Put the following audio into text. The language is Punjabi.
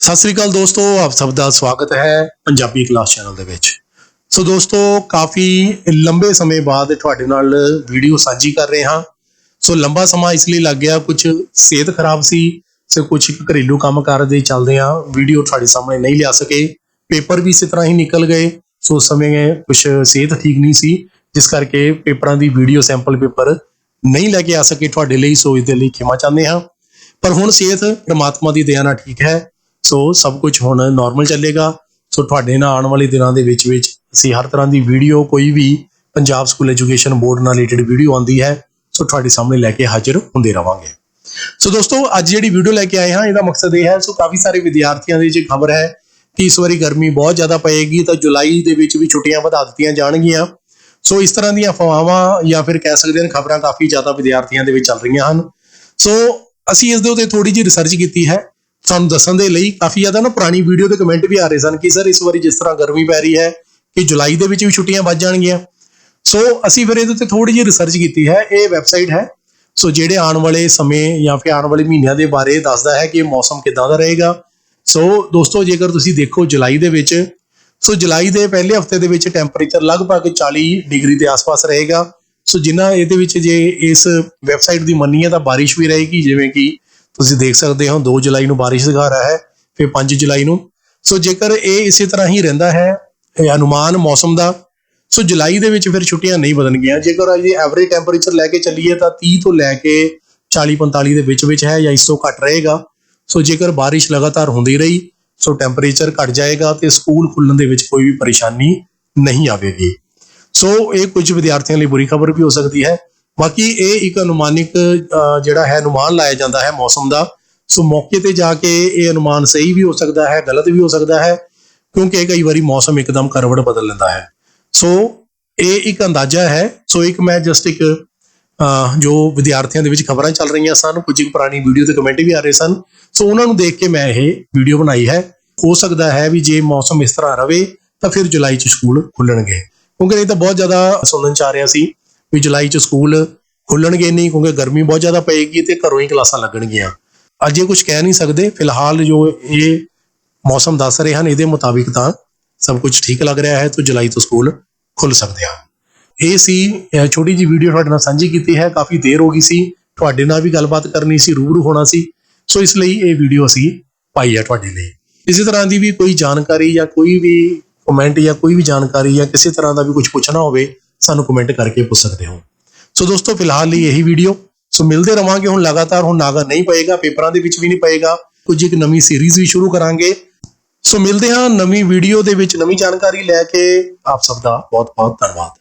ਸਤਿ ਸ੍ਰੀ ਅਕਾਲ ਦੋਸਤੋ, ਆਪ ਸਭ ਦਾ ਸਵਾਗਤ ਹੈ ਪੰਜਾਬੀ ਕਲਾਸ ਚੈਨਲ ਦੇ ਵਿੱਚ। ਸੋ ਦੋਸਤੋ, ਕਾਫੀ ਲੰਬੇ ਸਮੇਂ ਬਾਅਦ ਤੁਹਾਡੇ ਨਾਲ ਵੀਡੀਓ ਸਾਂਝੀ ਕਰ ਰਹੇ ਹਾਂ। ਸੋ ਲੰਬਾ ਸਮਾਂ ਇਸ ਲਈ ਲੱਗ ਗਿਆ ਕੁਝ ਸਿਹਤ ਖਰਾਬ ਸੀ ਸੋ ਕੁਝ ਘਰੇਲੂ ਕੰਮ ਕਾਰ ਦੇ ਚੱਲਦੇ ਆ ਵੀਡੀਓ ਤੁਹਾਡੇ ਸਾਹਮਣੇ ਨਹੀਂ ਲਿਆ ਸਕੇ। ਪੇਪਰ ਵੀ ਇਸੇ ਤਰ੍ਹਾਂ ਹੀ ਨਿਕਲ ਗਏ, ਸੋ ਉਸ ਸਮੇਂ ਕੁਝ ਸਿਹਤ ਠੀਕ ਨਹੀਂ ਸੀ, ਜਿਸ ਕਰਕੇ ਪੇਪਰਾਂ ਦੀ ਵੀਡੀਓ ਸੈਂਪਲ ਪੇਪਰ ਨਹੀਂ ਲੈ ਕੇ ਆ ਸਕੇ ਤੁਹਾਡੇ ਲਈ, ਸੋ ਇਸ ਦੇ ਲਈ ਖਿਮਾ ਚਾਹੁੰਦੇ ਹਾਂ। ਪਰ ਹੁਣ ਸਿਹਤ, ਪ੍ਰਮਾਤਮਾ ਦੀ ਦਇਆ ਨਾਲ ਠੀਕ ਹੈ। ਸੋ ਸਭ ਕੁਝ ਹੁਣ ਨਾਰਮਲ ਚੱਲੇਗਾ। ਸੋ ਤੁਹਾਡੇ ਨਾਲ ਆਉਣ ਵਾਲੇ ਦਿਨਾਂ ਦੇ ਵਿੱਚ ਵਿੱਚ ਅਸੀਂ ਹਰ ਤਰ੍ਹਾਂ ਦੀ ਵੀਡੀਓ ਕੋਈ ਵੀ ਪੰਜਾਬ ਸਕੂਲ ਐਜੂਕੇਸ਼ਨ ਬੋਰਡ ਨਾਲ ਰਿਲੇਟਡ ਵੀਡੀਓ ਆਉਂਦੀ ਹੈ, ਸੋ ਤੁਹਾਡੇ ਸਾਹਮਣੇ ਲੈ ਕੇ ਹਾਜ਼ਰ ਹੁੰਦੇ ਰਵਾਂਗੇ। ਸੋ ਦੋਸਤੋ, ਅੱਜ ਜਿਹੜੀ ਵੀਡੀਓ ਲੈ ਕੇ ਆਏ ਹਾਂ, ਇਹਦਾ ਮਕਸਦ ਇਹ ਹੈ, ਸੋ ਕਾਫੀ ਸਾਰੇ ਵਿਦਿਆਰਥੀਆਂ ਦੇ ਵਿੱਚ ਖਬਰ ਹੈ ਕਿ ਇਸ ਵਾਰੀ ਗਰਮੀ ਬਹੁਤ ਜ਼ਿਆਦਾ ਪਏਗੀ, ਤਾਂ ਜੁਲਾਈ ਦੇ ਵਿੱਚ ਵੀ ਛੁੱਟੀਆਂ ਵਧਾ ਦਿੱਤੀਆਂ ਜਾਣਗੀਆਂ। ਸੋ ਇਸ ਤਰ੍ਹਾਂ ਦੀਆਂ ਅਫਵਾਹਾਂ ਜਾਂ ਫਿਰ ਕਹਿ ਸਕਦੇ ਹਾਂ ਖਬਰਾਂ ਕਾਫੀ ਜ਼ਿਆਦਾ ਵਿਦਿਆਰਥੀਆਂ ਦੇ ਵਿੱਚ ਚੱਲ ਰਹੀਆਂ ਹਨ। ਸੋ ਅਸੀਂ ਇਸ ਦੇ ਉੱਤੇ ਥੋੜੀ ਜਿਹੀ ਰਿਸਰਚ ਕੀਤੀ ਹੈ। ਸਾਨੂੰ ਦੱਸਣ ਦੇ ਲਈ ਕਾਫੀ ਜ਼ਿਆਦਾ ਨਾ ਪੁਰਾਣੀ ਵੀਡੀਓ ਦੇ ਕਮੈਂਟ ਵੀ ਆ ਰਹੇ ਸਨ ਕਿ ਸਰ ਇਸ ਵਾਰੀ ਜਿਸ ਤਰ੍ਹਾਂ ਗਰਮੀ ਪੈ ਰਹੀ ਹੈ ਕਿ ਜੁਲਾਈ ਦੇ ਵਿੱਚ ਵੀ ਛੁੱਟੀਆਂ ਵੱਧ ਜਾਣਗੀਆਂ। ਸੋ ਅਸੀਂ ਫਿਰ ਇਹਦੇ ਉੱਤੇ ਥੋੜੀ ਜਿਹੀ ਰਿਸਰਚ ਕੀਤੀ ਹੈ, ਇਹ ਵੈਬਸਾਈਟ ਹੈ। ਸੋ ਜਿਹੜੇ ਆਉਣ ਵਾਲੇ ਸਮੇਂ ਜਾਂ ਫਿਰ ਆਉਣ ਵਾਲੇ ਮਹੀਨਿਆਂ ਦੇ ਬਾਰੇ ਦੱਸਦਾ ਹੈ ਕਿ ਮੌਸਮ ਕਿਦਾਂ ਦਾ ਰਹੇਗਾ। ਸੋ ਦੋਸਤੋ, ਜੇਕਰ ਤੁਸੀਂ ਦੇਖੋ ਜੁਲਾਈ ਦੇ ਵਿੱਚ ਸੋ ਜੁਲਾਈ ਦੇ ਪਹਿਲੇ ਹਫ਼ਤੇ ਦੇ ਵਿੱਚ ਟੈਂਪਰੇਚਰ ਲਗਭਗ 40 ਡਿਗਰੀ ਦੇ ਆਸ-ਪਾਸ ਰਹੇਗਾ। ਸੋ ਜਿਨ੍ਹਾਂ ਇਹਦੇ ਵਿੱਚ ਜੇ ਇਸ ਵੈਬਸਾਈਟ ਦੀ ਮੰਨੀਏ ਤਾਂ ਬਾਰਿਸ਼ ਵੀ ਰਹੇਗੀ, ਜਿਵੇਂ ਕਿ ਤੁਸੀਂ ਦੇਖ ਸਕਦੇ ਹੋ 2 ਜੁਲਾਈ ਨੂੰ ਬਾਰਿਸ਼ ਦਿਖਾ ਰਿਹਾ ਹੈ, ਫਿਰ 5 ਜੁਲਾਈ ਨੂੰ। ਸੋ ਜੇਕਰ ਇਹ ਇਸੇ ਤਰ੍ਹਾਂ ਹੀ ਰਹਿੰਦਾ ਹੈ ਅਨੁਮਾਨ ਮੌਸਮ ਦਾ, ਸੋ ਜੁਲਾਈ ਦੇ ਵਿੱਚ ਫਿਰ ਛੁੱਟੀਆਂ ਨਹੀਂ ਵਧਣਗੀਆਂ ਜੇਕਰ ਅਜੇ ਐਵਰੇਜ ਟੈਂਪਰੇਚਰ ਲੈ ਕੇ ਚੱਲੀਏ ਤਾਂ 30 ਤੋਂ ਲੈ ਕੇ 40 45 ਦੇ ਵਿੱਚ ਵਿੱਚ ਹੈ ਜਾਂ ਇਸ ਤੋਂ ਘੱਟ ਰਹੇਗਾ। ਸੋ ਜੇਕਰ ਬਾਰਿਸ਼ ਲਗਾਤਾਰ ਹੁੰਦੀ ਰਹੀ, ਸੋ ਟੈਂਪਰੇਚਰ ਘਟ ਜਾਏਗਾ ਤੇ ਸਕੂਲ ਖੁੱਲਣ ਦੇ ਵਿੱਚ ਕੋਈ ਵੀ ਪਰੇਸ਼ਾਨੀ ਨਹੀਂ ਆਵੇਗੀ। ਸੋ ਇਹ ਕੁਝ ਵਿਦਿਆਰਥੀਆਂ ਲਈ ਬੁਰੀ ਖਬਰ ਵੀ ਹੋ ਸਕਦੀ ਹੈ। ਬਾਕੀ ਇਹ ਇੱਕ ਅਨੁਮਾਨਿਕ ਜਿਹੜਾ ਹੈ, ਅਨੁਮਾਨ ਲਾਇਆ ਜਾਂਦਾ ਹੈ ਮੌਸਮ ਦਾ। ਸੋ ਮੌਕੇ ਤੇ ਜਾ ਕੇ ਇਹ ਅਨੁਮਾਨ ਸਹੀ ਵੀ ਹੋ ਸਕਦਾ ਹੈ, ਗਲਤ ਵੀ ਹੋ ਸਕਦਾ ਹੈ, ਕਿਉਂਕਿ ਕਈ ਵਾਰੀ ਮੌਸਮ ਇੱਕਦਮ ਕਰਵਟ ਬਦਲ ਲੈਂਦਾ ਹੈ। ਸੋ ਇਹ ਇੱਕ ਅੰਦਾਜ਼ਾ ਹੈ। ਸੋ ਇੱਕ ਮੈਂ ਜਸਟ ਇੱਕ ਜੋ ਵਿਦਿਆਰਥੀਆਂ ਦੇ ਵਿੱਚ ਖਬਰਾਂ ਚੱਲ ਰਹੀਆਂ ਸਨ, ਕੁਝ ਕੁ ਪੁਰਾਣੀ ਵੀਡੀਓ ਤੇ ਕਮੈਂਟ ਵੀ ਆ ਰਹੇ ਸਨ। ਸੋ ਉਹਨਾਂ ਨੂੰ ਦੇਖ ਕੇ ਮੈਂ ਇਹ ਵੀਡੀਓ ਬਣਾਈ ਹੈ। ਹੋ ਸਕਦਾ ਹੈ ਵੀ ਜੇ ਮੌਸਮ ਇਸ ਤਰ੍ਹਾਂ ਰਵੇ, ਤਾਂ ਫਿਰ ਜੁਲਾਈ 'ਚ ਸਕੂਲ ਖੁੱਲਣਗੇ। ਕਿਉਂਕਿ ਇਹ ਤਾਂ ਬਹੁਤ ਜ਼ਿਆਦਾ ਸੁਣਨ ਚ ਆ ਰਿਹਾ ਸੀ। ਵੀ ਜੁਲਾਈ 'ਚ ਸਕੂਲ ਖੁੱਲਣਗੇ ਨਹੀਂ, ਕਿਉਂਕਿ ਗਰਮੀ ਬਹੁਤ ਜ਼ਿਆਦਾ ਪਏਗੀ ਤੇ ਘਰੋਂ ਹੀ ਕਲਾਸਾਂ ਲੱਗਣਗੀਆਂ। ਅੱਜ ਇਹ ਕੁਝ ਕਹਿ ਨਹੀਂ ਸਕਦੇ। ਫਿਲਹਾਲ ਜੋ ਇਹ ਮੌਸਮ ਦੱਸ ਰਹੇ ਹਨ, ਇਹਦੇ ਮੁਤਾਬਿਕ ਤਾਂ ਸਭ ਕੁਝ ਠੀਕ ਲੱਗ ਰਿਹਾ ਹੈ ਤਾਂ ਜੁਲਾਈ ਤੋਂ ਸਕੂਲ ਖੁੱਲ ਸਕਦੇ ਹਨ। ਇਹ ਸੀ ਛੋਟੀ ਜੀ ਵੀਡੀਓ ਤੁਹਾਡੇ ਨਾਲ ਸਾਂਝੀ ਕੀਤੀ ਹੈ। ਕਾਫੀ ਦੇਰ ਹੋ ਗਈ ਸੀ। ਤੁਹਾਡੇ ਨਾਲ ਵੀ ਗੱਲਬਾਤ ਕਰਨੀ ਸੀ, ਰੂਬਰੂ ਹੋਣਾ ਸੀ। ਸੋ ਇਸ ਲਈ ਇਹ ਵੀਡੀਓ ਅਸੀਂ ਪਾਈ ਹੈ ਤੁਹਾਡੇ ਲਈ। ਇਸੇ ਤਰ੍ਹਾਂ ਦੀ ਵੀ ਕੋਈ ਜਾਣਕਾਰੀ ਜਾਂ ਕੋਈ ਵੀ ਕਮੈਂਟ ਜਾਂ ਕੋਈ ਵੀ ਜਾਣਕਾਰੀ ਜਾਂ ਕਿਸੇ ਤਰ੍ਹਾਂ ਦਾ ਵੀ ਕੁਝ ਪੁੱਛਣਾ ਹੋਵੇ ਸਾਨੂੰ ਕਮੈਂਟ ਕਰਕੇ ਪੁੱਛ ਸਕਦੇ ਹੋ। ਸੋ ਦੋਸਤੋ, ਫਿਲਹਾਲ ਲਈ ਇਹੀ ਵੀਡੀਓ ਸੋ ਮਿਲਦੇ ਰਵਾਂਗੇ ਹੁਣ, ਲਗਾਤਾਰ ਹੁਣ ਨਾਗਾ ਨਹੀਂ ਪਏਗਾ, ਪੇਪਰਾਂ ਦੇ ਵਿੱਚ ਵੀ ਨਹੀਂ ਪਏਗਾ। ਕੁਝ ਇੱਕ ਨਵੀਂ ਸੀਰੀਜ਼ ਵੀ ਸ਼ੁਰੂ ਕਰਾਂਗੇ। ਸੋ ਮਿਲਦੇ ਹਾਂ ਨਵੀਂ ਵੀਡੀਓ ਦੇ ਵਿੱਚ। ਨਵੀਂ ਜਾਣਕਾਰੀ ਲੈ ਕੇ ਆਪ ਸਭ ਦਾ ਬਹੁਤ ਬਹੁਤ ਧੰਨਵਾਦ।